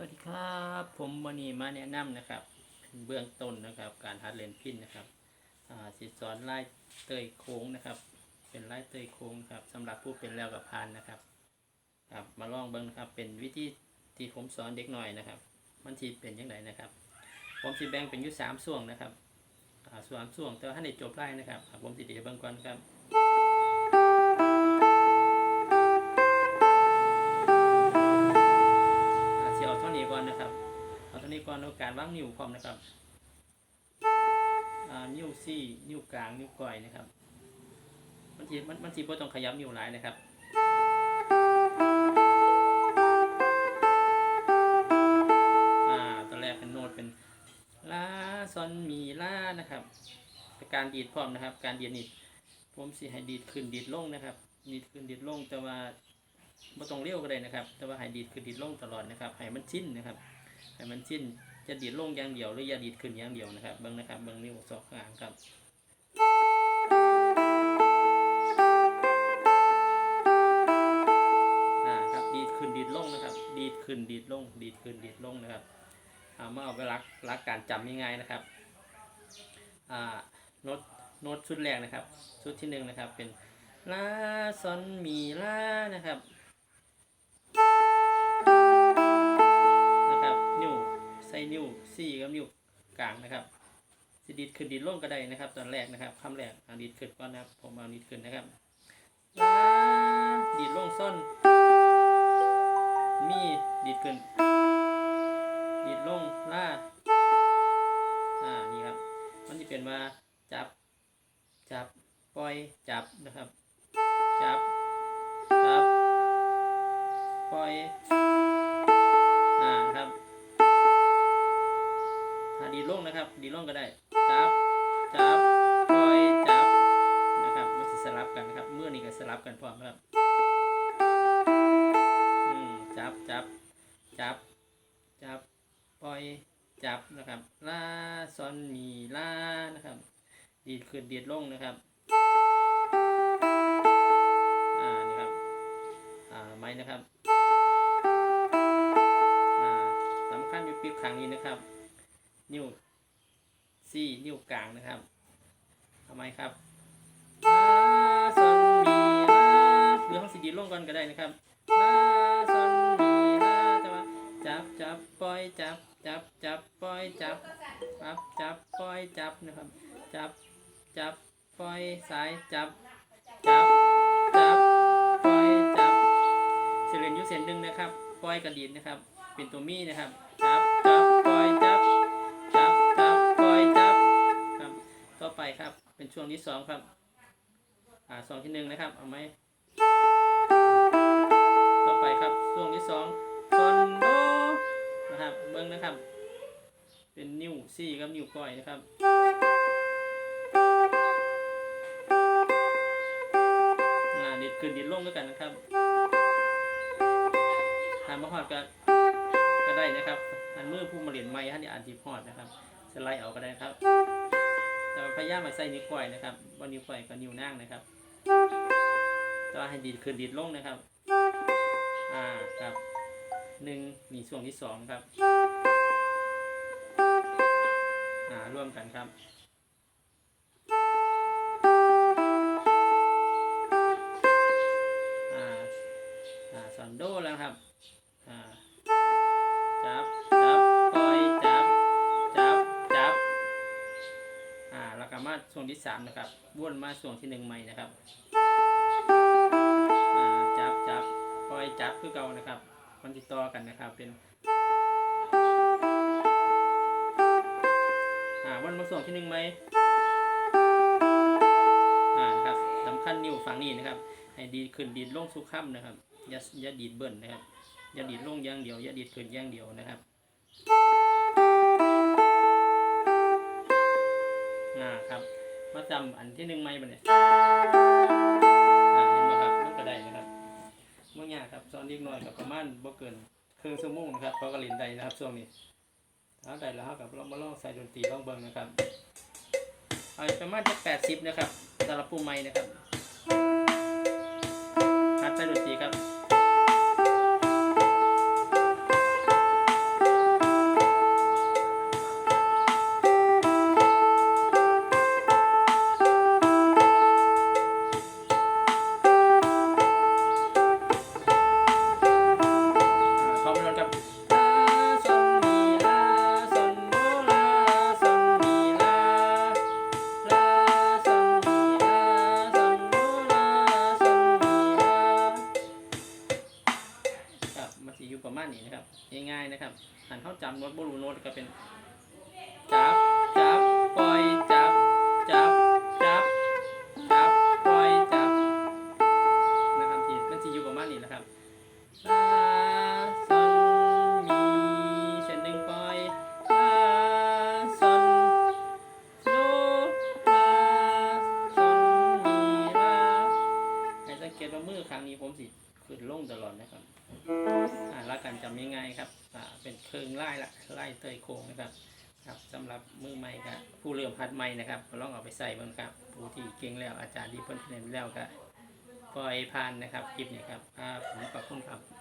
สวัสดีครับผมวันนี้มาแนะนำนะครับ เบื้องต้นนะครับ การหัดเลนพินนะครับอ่าสิสอนไล่เตยโค้งนะครับ เป็นไล่เตยโค้งครับสำหรับผู้เป็นแล้วกับพานนะครับครับ มาลองเบิ้งนะครับเป็นวิธีที่ผมสอนเด็กหน่อยนะครับ มันทีเป็นยังไงนะครับ ผมสิแบ่งเป็นยู่สามส่วงนะครับอ่าส่วนส่วงแต่ว่าท่านได้จบไล่นะครับผมสิเดี๋ยวเบิ้งก่อนครับ อาเท่านี้ก่อนการวางนิ้วพร้อมนะครับนิ้วซี่นิ้วกลางนิ้วก้อยนะครับ มันทีมันมันทีบ่ต้องขยับนิ้วหลายนะครับตอนแรกเป็นโน้ตเป็นลาซอนมีลานะครับการดีดพร้อมนะครับ การดีดนี่ผมสิให้ดีดขึ้นดีดลงนะครับ ดีดขึ้นดีดลงแต่ว่าไม่ต้องเลี้ยวก็ได้นะครับ แต่ว่าให้ดีดขึ้นดีดลงตลอดนะครับให้มันชินนะครับ ให้มันชินจะดีดลงอย่างเดียวหรืออย่าดีดขึ้นอย่างเดียวนะครับเบิ้งนะครับเบิ้งนิ้วสองข้างครับอ่าครับดีดขึ้นดีดลงนะครับ ดีดขึ้นดีดลง ดีดขึ้นดีดลงนะครับเอามาเอาไปรักรักการจำง่ายๆนะครับอ่าโน้ตโน้ตชุดแรกนะครับ ชุดที่หนึ่งนะครับเป็นลาซอนมีลานะครับ ใส่นิ้วซี่กับนิ้วกลางนะครับสิดีดขึ้นดีดลงก็ได้นะครับ ตอนแรกนะครับคำแรกเอาดีดขึ้นก่อนนะครับผมเอาดีดขึ้นนะครับลาดีดลงส้น มีดีดขึ้น ดีดลงล่าอ่านี่ครับ มันจะเป็นว่าจับ จับ ปล่อย จับนะครับ จับ ลงก็ได้จับจับปล่อยจับนะครับมันจะสลับกันนะครับเมื่อนี่ก็สลับกันพร้อมครับจับจับจับจับปล่อยจับนะครับลาซอนมีลานะครับดีดขึ้นดีดลงนะครับอ่านี่ครับอ่าไม้นะครับอ่าสำคัญอยู่ปีกครั้งนี้นะครับนิ้ว ซี่นิ้วกลางนะครับทำไมครับลาซอนมีลาหรือห้องสีดีลงก่อนก็ได้นะครับลาซอนมีลาแต่ว่าจับจับปล่อยจับจับจับปล่อยจับจับจับปล่อยจับนะครับ จับจับปล่อยสายจับจับจับปล่อยจับเสเลนยูเส้นหนึ่งนะครับปล่อยกระดีดนะครับ เป็นตัวมีนะครับจับ ครับ เป็นช่วงที่สองครับ อ่าสองที่หนึ่งนะครับ เอาไหมต่อไปครับ ช่วงที่สองซอนโดนะครับ เบิ้งนะครับ เป็นนิ้วซี่กับนิ้วก้อยนะครับอ่าดิดขึ้นดิดลงด้วยกันนะครับทำมาหอดก็ก็ได้นะครับอันมือผู้มาเรียนไม้ท่านี่อ่านทีพอดนะครับสไลด์เอาก็ได้ครับ แต่ว่าพยายามมาใส่นิ้วก้อยนะครับว่านิ้วก้อยกับนิ้วนางนะครับแต่ว่าให้ดีดขึ้นดีดลงนะครับ อ่าครับหนึ่งนี่ช่วงที่สองครับ อ่าร่วมกันครับ อ่าแล้วก็มาช่วงที่สามนะครับวนมาช่วงที่หนึ่งใหม่นะครับอ่าจับจับปล่อยจับคือเก่านะครับมันติดต่อกันนะครับเป็นอ่าวนมาช่วงที่หนึ่งไหมอ่าครับสำคัญนิ้วฝั่งนี้นะครับให้ดีขึ้นดีดลงสุข้ำนะครับอย่าอย่าดีดเบิ่นนะครับอย่าดีดลงอย่างเดียวอย่าดีดขึ้นอย่างเดียวนะครับ อ่าครับมาจำอันที่หนึ่งไหมบันเนี่ยอ่าเห็นไหมครับมันก็ได้นะครับเมื่อยากครับสอนเล็กน้อยกับประมาณบ่เกินครึ่งชั่วโมงนะครับเพราะกระลินได้นะครับช่วงนี้ถ้าได้แล้วครับเรามาลองใส่ดนตรีลองเบิ่งนะครับเอาประมาณจะแปดสิบนะครับสำหรับผู้ใหม่นะครับหัดใส่ดนตรีครับ มันจะอยู่ประมาณนี้นะครับ ง่ายๆนะครับหันเข้าจำโน้ตบรูโน้ตก็เป็นจับจับปล่อยจับจับจับจับปล่อยจับนะครับที่มันจะอยู่ประมาณนี้แหละครับลาซอนมีเส้นหนึ่งปล่อยลาซอนโดลาซอนมีลาให้สังเกตว่ามือครั้งนี้ผมสิขึ้นลงตลอดนะครับ การจำง่ายๆครับเป็นเคืองไล่ละไล่เตยโค้งนะครับครับสำหรับมือใหม่ครับผู้เริ่มพัดใหม่นะครับลองเอาไปใส่บ้างครับผู้ที่เก่งแล้วอาจารย์ที่เพิ่นเรียนแล้วก็ปล่อยผ่านนะครับคลิปนี้ครับอ่าผมขอบคุณครับ